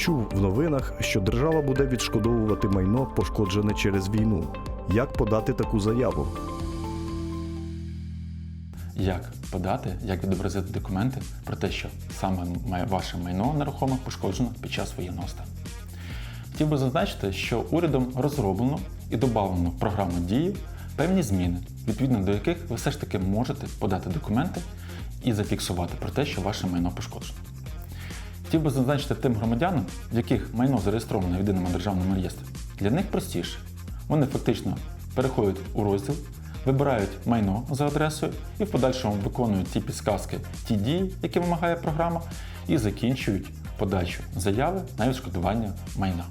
Чув в новинах, що держава буде відшкодовувати майно, пошкоджене через війну. Як подати таку заяву? Як подати, як відобразити документи про те, що саме ваше майно нерухоме пошкоджено під час воєнного стану. Хотів би зазначити, що урядом розроблено і додано в програму дії певні зміни, відповідно до яких ви все ж таки можете подати документи і зафіксувати про те, що ваше майно пошкоджено. Хотів би зазначити тим громадянам, в яких майно зареєстровано в єдиному державному реєстрі. Для них простіше. Вони фактично переходять у розділ, вибирають майно за адресою і в подальшому виконують ті підсказки, ті дії, які вимагає програма, і закінчують подачу заяви на відшкодування майна.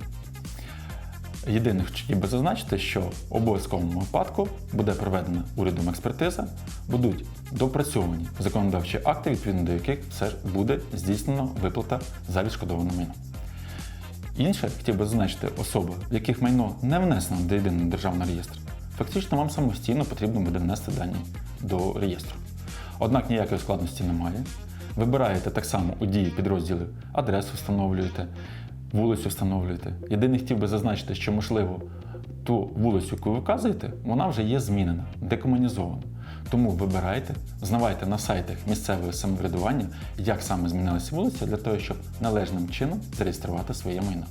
Єдине, що хотів би зазначити, що в обов'язковому випадку буде проведена урядом експертиза, будуть допрацьовані законодавчі акти, відповідно до яких все ж буде здійснено виплата за відшкодоване майно. Інше хотів би зазначити особи, в яких майно не внесено до єдиного державного реєстру. Фактично вам самостійно потрібно буде внести дані до реєстру. Однак ніякої складності немає. Вибираєте так само у дії підрозділів, адресу встановлюєте, вулицю встановлюєте. Єдине хотів би зазначити, що можливо ту вулицю, яку ви вказуєте, вона вже є змінена, декомунізована. Тому вибирайте, знавайте на сайтах місцевого самоврядування, як саме змінилася вулиця, для того, щоб належним чином зареєструвати своє майно.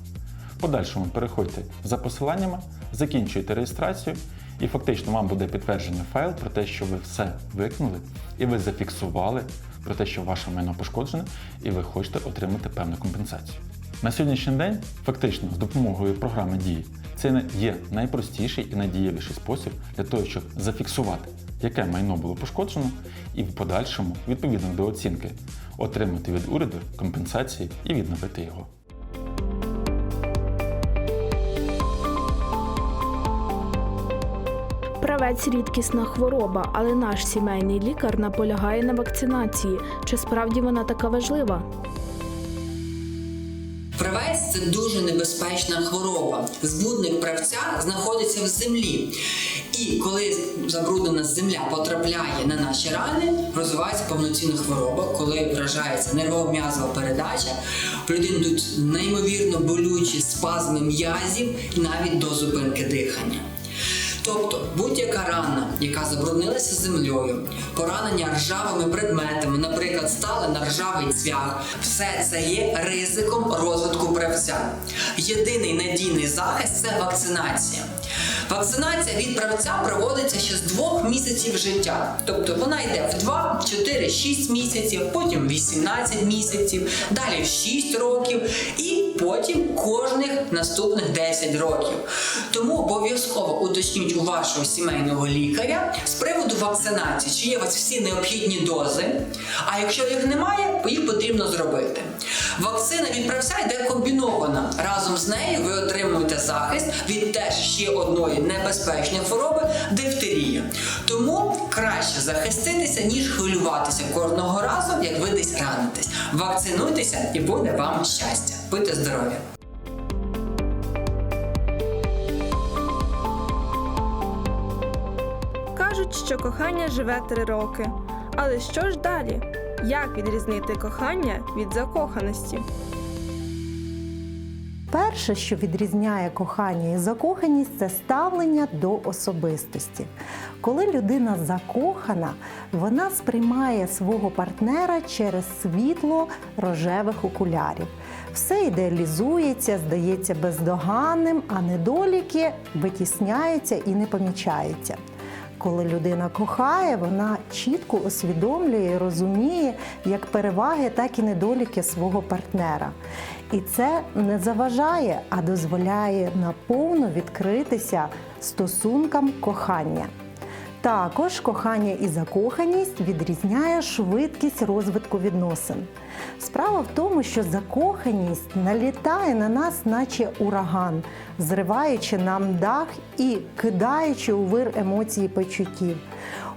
Подальшому переходьте за посиланнями, закінчуйте реєстрацію, і фактично вам буде підтвердження файл про те, що ви все виконали і ви зафіксували про те, що ваше майно пошкоджене, і ви хочете отримати певну компенсацію. На сьогоднішній день, фактично, з допомогою програми дії, це є найпростіший і найдієвіший спосіб для того, щоб зафіксувати, яке майно було пошкоджено, і в подальшому, відповідно до оцінки, отримати від уряду компенсації і відновити його. Правець рідкісна хвороба, але наш сімейний лікар наполягає на вакцинації. Чи справді вона така важлива? Правець це дуже небезпечна хвороба. Збудник правця знаходиться в землі. І коли забруднена земля потрапляє на наші рани, розвивається повноцінна хвороба, коли вражається нервово-м'язова передача. Людини йдуть неймовірно болючі спазми м'язів і навіть до зупинки дихання. Тобто будь-яка рана, яка забруднилася землею, поранення ржавими предметами, наприклад, стали на ржавий цвях, все це є ризиком розвитку правця. Єдиний надійний захист це вакцинація. Вакцинація від правця проводиться ще з двох місяців життя. Тобто вона йде в 2, 4, 6 місяців, потім 18 місяців, далі в 6 років і потім кожних наступних 10 років. Тому обов'язково уточніть у вашого сімейного лікаря з приводу вакцинації, чи є у вас всі необхідні дози. А якщо їх немає, їх потрібно зробити. Вакцина від правця йде комбінована. Разом з нею ви отримуєте захист від теж ще одної небезпечної хвороби дифтерії. Тому краще захиститися, ніж хвилюватися кожного разу, як ви десь ранитесь. Вакцинуйтеся і буде вам щастя. Будьте здорові! Кажуть, що кохання живе три роки. Але що ж далі? Як відрізнити кохання від закоханості? Перше, що відрізняє кохання і закоханість, це ставлення до особистості. Коли людина закохана, вона сприймає свого партнера через світло рожевих окулярів. Все ідеалізується, здається бездоганним, а недоліки витісняються і не помічаються. Коли людина кохає, вона чітко усвідомлює і розуміє як переваги, так і недоліки свого партнера. І це не заважає, а дозволяє наповно відкритися стосункам кохання. Також кохання і закоханість відрізняє швидкість розвитку відносин. Справа в тому, що закоханість налітає на нас, наче ураган, зриваючи нам дах і кидаючи у вир емоцій і почуттів.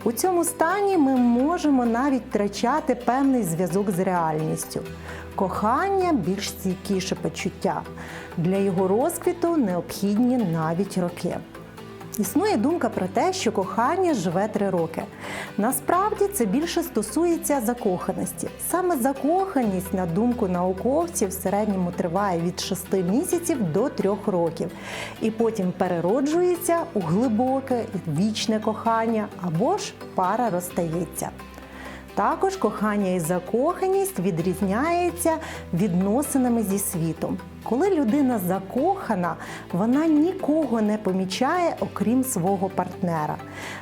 У цьому стані ми можемо навіть втрачати певний зв'язок з реальністю. Кохання більш стійкіше почуття. Для його розквіту необхідні навіть роки. Існує думка про те, що кохання живе три роки. Насправді це більше стосується закоханості. Саме закоханість, на думку науковців, в середньому триває від 6 місяців до 3 років, і потім перероджується у глибоке вічне кохання або ж пара розстається. Також кохання і закоханість відрізняється відносинами зі світом. Коли людина закохана, вона нікого не помічає, окрім свого партнера.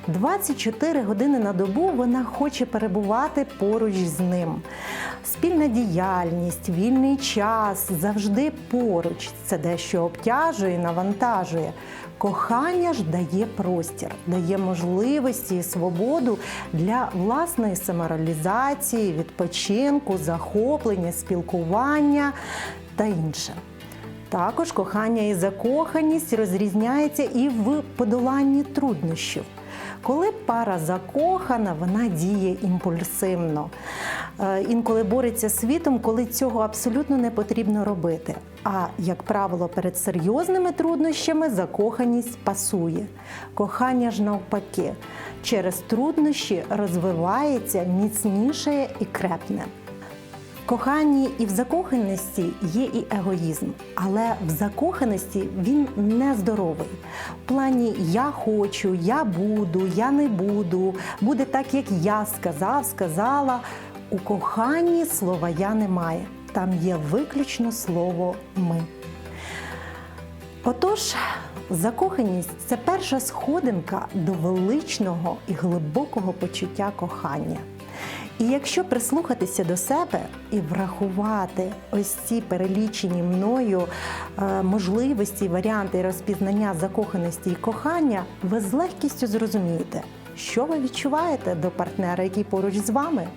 24 години на добу вона хоче перебувати поруч з ним. Спільна діяльність, вільний час завжди поруч. Це дещо обтяжує, навантажує. Кохання ж дає простір, дає можливості і свободу для власної самореалізації, відпочинку, захоплення, спілкування та інше. Також кохання і закоханість розрізняється і в подоланні труднощів. Коли пара закохана, вона діє імпульсивно. Е, Інколи бореться світом, коли цього абсолютно не потрібно робити. А як правило, перед серйозними труднощами закоханість пасує. Кохання ж навпаки, через труднощі розвивається міцніше і крепне. Коханні і в закоханості є і егоїзм, але в закоханості він нездоровий. В плані я хочу, я буду, я не буду, буде так, як я сказав, сказала. У коханні слова я немає. Там є виключно слово ми. Отож, закоханість це перша сходинка до величного і глибокого почуття кохання. І якщо прислухатися до себе і врахувати ось ці перелічені мною е, можливості, варіанти розпізнання закоханості і кохання, ви з легкістю зрозумієте, що ви відчуваєте до партнера, який поруч з вами.